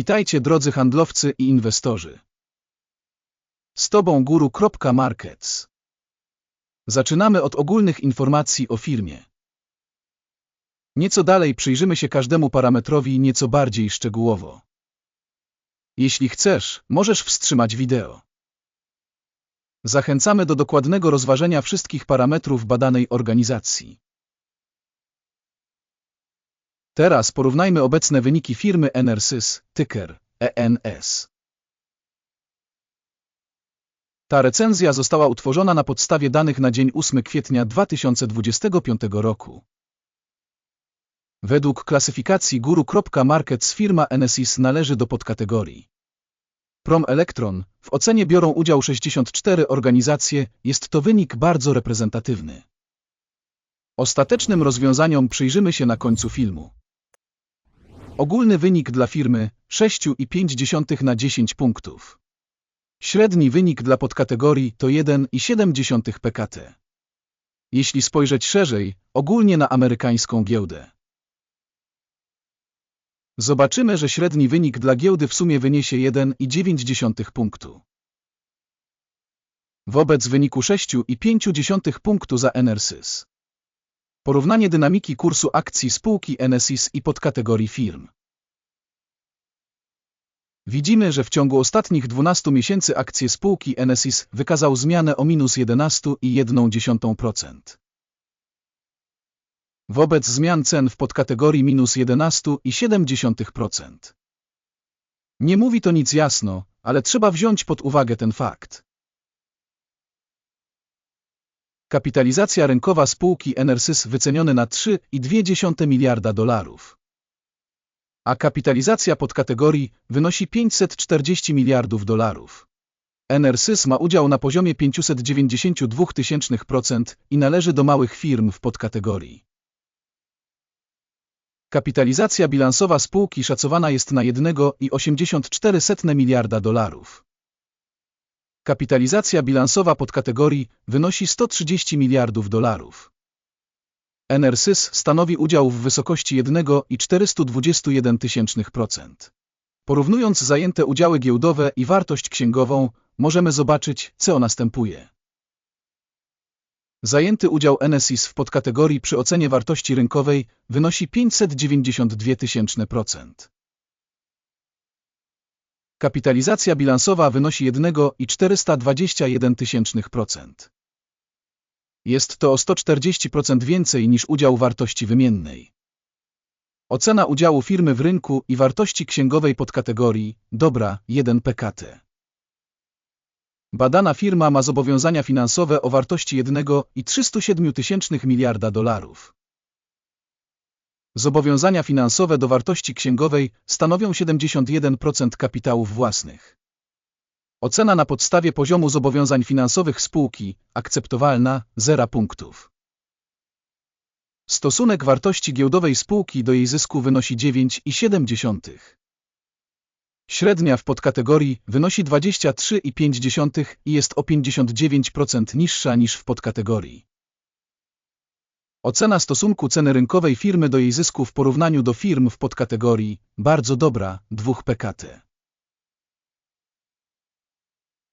Witajcie drodzy handlowcy i inwestorzy. Z Tobą guru.markets. Zaczynamy od ogólnych informacji o firmie. Nieco dalej przyjrzymy się każdemu parametrowi nieco bardziej szczegółowo. Jeśli chcesz, możesz wstrzymać wideo. Zachęcamy do dokładnego rozważenia wszystkich parametrów badanej organizacji. Teraz porównajmy obecne wyniki firmy Enersys, ticker ENS. Ta recenzja została utworzona na podstawie danych na dzień 8 kwietnia 2025 roku. Według klasyfikacji guru.markets firma Enesis należy do podkategorii Prom Electron. W ocenie biorą udział 64 organizacje, jest to wynik bardzo reprezentatywny. Ostatecznym rozwiązaniom przyjrzymy się na końcu filmu. Ogólny wynik dla firmy 6,5 na 10 punktów. Średni wynik dla podkategorii to 1,7 PKT. Jeśli spojrzeć szerzej, ogólnie na amerykańską giełdę. Zobaczymy, że średni wynik dla giełdy w sumie wyniesie 1,9 punktu. Wobec wyniku 6,5 punktu za Enersys. Porównanie dynamiki kursu akcji spółki Enesis i podkategorii firm. Widzimy, że w ciągu ostatnich 12 miesięcy akcje spółki Enesis wykazał zmianę o minus 11,1%. Wobec zmian cen w podkategorii minus 11,7%. Nie mówi to nic jasno, ale trzeba wziąć pod uwagę ten fakt. Kapitalizacja rynkowa spółki Enersys wycenione na 3,2 miliarda dolarów. A kapitalizacja podkategorii wynosi 540 miliardów dolarów. Enersys ma udział na poziomie 592% i należy do małych firm w podkategorii. Kapitalizacja bilansowa spółki szacowana jest na 1,84 miliarda dolarów. Kapitalizacja bilansowa podkategorii wynosi 130 miliardów dolarów. Enersys stanowi udział w wysokości 1,421%. Porównując zajęte udziały giełdowe i wartość księgową, możemy zobaczyć, co następuje. Zajęty udział Enesis w podkategorii przy ocenie wartości rynkowej wynosi 592%. Kapitalizacja bilansowa wynosi 1,421%. Jest to o 140% więcej niż udział wartości wymiennej. Ocena udziału firmy w rynku i wartości księgowej podkategorii dobra 1 PKT. Badana firma ma zobowiązania finansowe o wartości 1,307 miliarda dolarów. Zobowiązania finansowe do wartości księgowej stanowią 71% kapitałów własnych. Ocena na podstawie poziomu zobowiązań finansowych spółki akceptowalna 0 punktów. Stosunek wartości giełdowej spółki do jej zysku wynosi 9,7. Średnia w podkategorii wynosi 23,5 i jest o 59% niższa niż w podkategorii. Ocena stosunku ceny rynkowej firmy do jej zysku w porównaniu do firm w podkategorii bardzo dobra 2 PKT.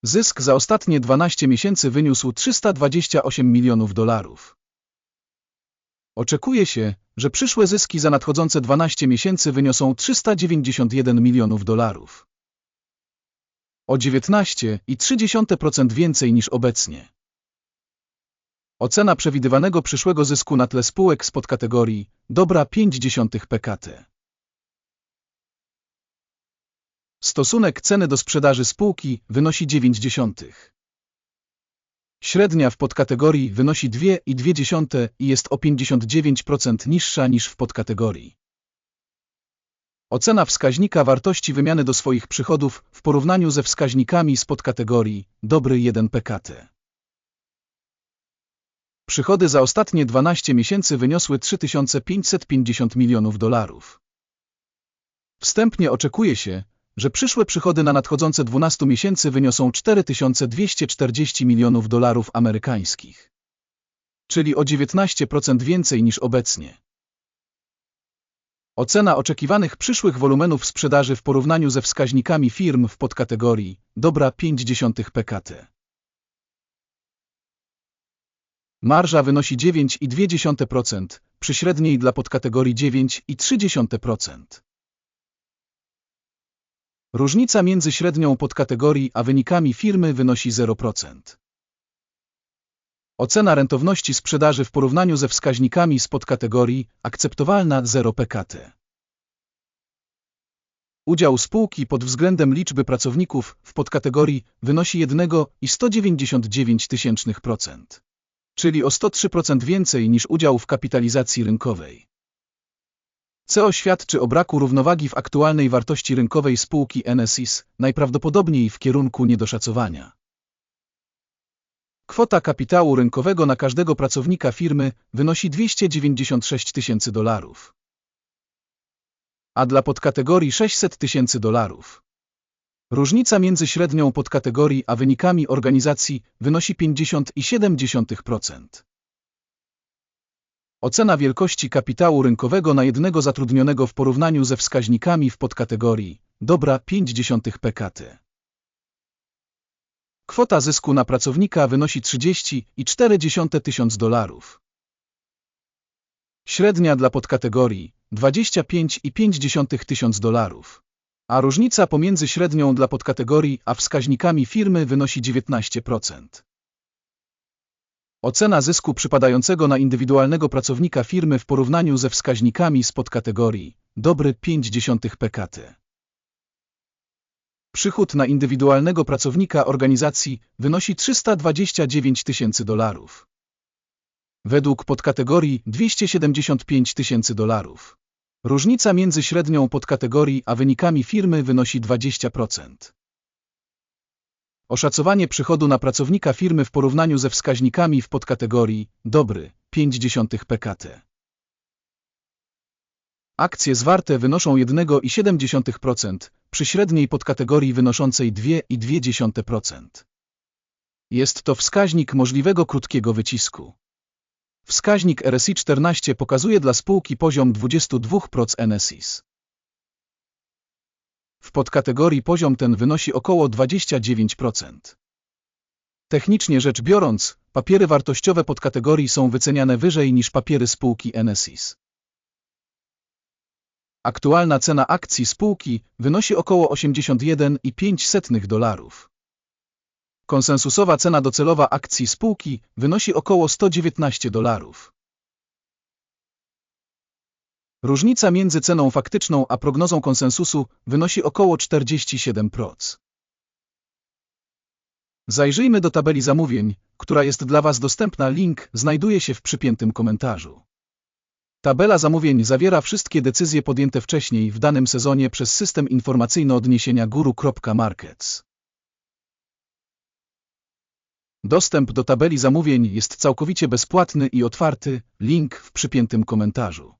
Zysk za ostatnie 12 miesięcy wyniósł 328 milionów dolarów. Oczekuje się, że przyszłe zyski za nadchodzące 12 miesięcy wyniosą 391 milionów dolarów. O 19,3% więcej niż obecnie. Ocena przewidywanego przyszłego zysku na tle spółek z podkategorii dobra 0,5 PKT. Stosunek ceny do sprzedaży spółki wynosi 0,9. Średnia w podkategorii wynosi 2,2 i jest o 59% niższa niż w podkategorii. Ocena wskaźnika wartości wymiany do swoich przychodów w porównaniu ze wskaźnikami z podkategorii dobry 1 PKT. Przychody za ostatnie 12 miesięcy wyniosły 3550 milionów dolarów. Wstępnie oczekuje się, że przyszłe przychody na nadchodzące 12 miesięcy wyniosą 4240 milionów dolarów amerykańskich. Czyli o 19% więcej niż obecnie. Ocena oczekiwanych przyszłych wolumenów sprzedaży w porównaniu ze wskaźnikami firm w podkategorii dobra 0,5 PKT. Marża wynosi 9,2%, przy średniej dla podkategorii 9,3%. Różnica między średnią podkategorii a wynikami firmy wynosi 0%. Ocena rentowności sprzedaży w porównaniu ze wskaźnikami z podkategorii akceptowalna 0 PKT. Udział spółki pod względem liczby pracowników w podkategorii wynosi 1,199%, czyli o 103% więcej niż udział w kapitalizacji rynkowej. CO świadczy o braku równowagi w aktualnej wartości rynkowej spółki NSIS, najprawdopodobniej w kierunku niedoszacowania. Kwota kapitału rynkowego na każdego pracownika firmy wynosi 296 tysięcy dolarów, a dla podkategorii 600 tysięcy dolarów. Różnica między średnią podkategorii a wynikami organizacji wynosi 50,7%. Ocena wielkości kapitału rynkowego na jednego zatrudnionego w porównaniu ze wskaźnikami w podkategorii dobra 0,5 PKT. Kwota zysku na pracownika wynosi 30,4 tysiąc dolarów. Średnia dla podkategorii 25,5 tysiąc dolarów. A różnica pomiędzy średnią dla podkategorii a wskaźnikami firmy wynosi 19%. Ocena zysku przypadającego na indywidualnego pracownika firmy w porównaniu ze wskaźnikami z podkategorii dobry 0,5 PKT. Przychód na indywidualnego pracownika organizacji wynosi 329 tysięcy dolarów. Według podkategorii 275 tysięcy dolarów. Różnica między średnią podkategorii a wynikami firmy wynosi 20%. Oszacowanie przychodu na pracownika firmy w porównaniu ze wskaźnikami w podkategorii dobry 0,5 PKT. Akcje zwarte wynoszą 1,7%, przy średniej podkategorii wynoszącej 2,2%. Jest to wskaźnik możliwego krótkiego wycisku. Wskaźnik RSI 14 pokazuje dla spółki poziom 22% NSIS. W podkategorii poziom ten wynosi około 29%. Technicznie rzecz biorąc, papiery wartościowe podkategorii są wyceniane wyżej niż papiery spółki NSIS. Aktualna cena akcji spółki wynosi około 81,5 dolarów. Konsensusowa cena docelowa akcji spółki wynosi około 119 dolarów. Różnica między ceną faktyczną a prognozą konsensusu wynosi około 47%. Zajrzyjmy do tabeli zamówień, która jest dla Was dostępna. Link znajduje się w przypiętym komentarzu. Tabela zamówień zawiera wszystkie decyzje podjęte wcześniej w danym sezonie przez system informacyjny odniesienia guru.markets. Dostęp do tabeli zamówień jest całkowicie bezpłatny i otwarty, link w przypiętym komentarzu.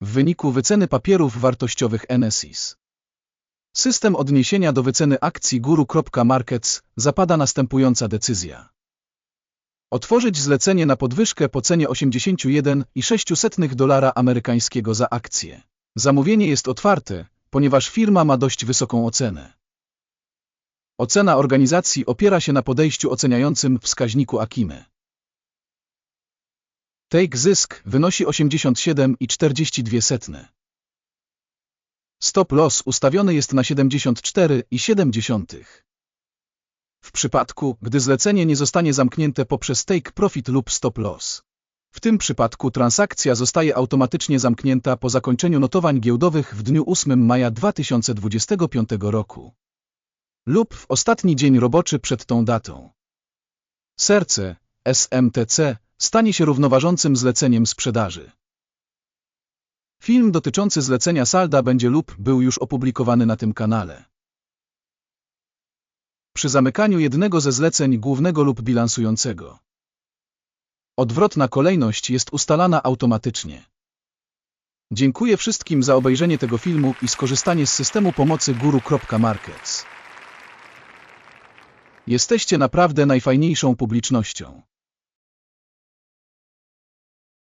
W wyniku wyceny papierów wartościowych NSIS. System odniesienia do wyceny akcji guru.markets zapada następująca decyzja. Otworzyć zlecenie na podwyżkę po cenie 81,06 dolara amerykańskiego za akcję. Zamówienie jest otwarte, ponieważ firma ma dość wysoką ocenę. Ocena organizacji opiera się na podejściu oceniającym wskaźniku Akime. Take zysk wynosi 87,42. Stop loss ustawiony jest na 74,7. W przypadku, gdy zlecenie nie zostanie zamknięte poprzez take profit lub stop loss. W tym przypadku transakcja zostaje automatycznie zamknięta po zakończeniu notowań giełdowych w dniu 8 maja 2025 roku lub w ostatni dzień roboczy przed tą datą. Serce, SMTC, stanie się równoważącym zleceniem sprzedaży. Film dotyczący zlecenia salda będzie lub był już opublikowany na tym kanale. Przy zamykaniu jednego ze zleceń głównego lub bilansującego. Odwrotna kolejność jest ustalana automatycznie. Dziękuję wszystkim za obejrzenie tego filmu i skorzystanie z systemu pomocy guru.markets. Jesteście naprawdę najfajniejszą publicznością.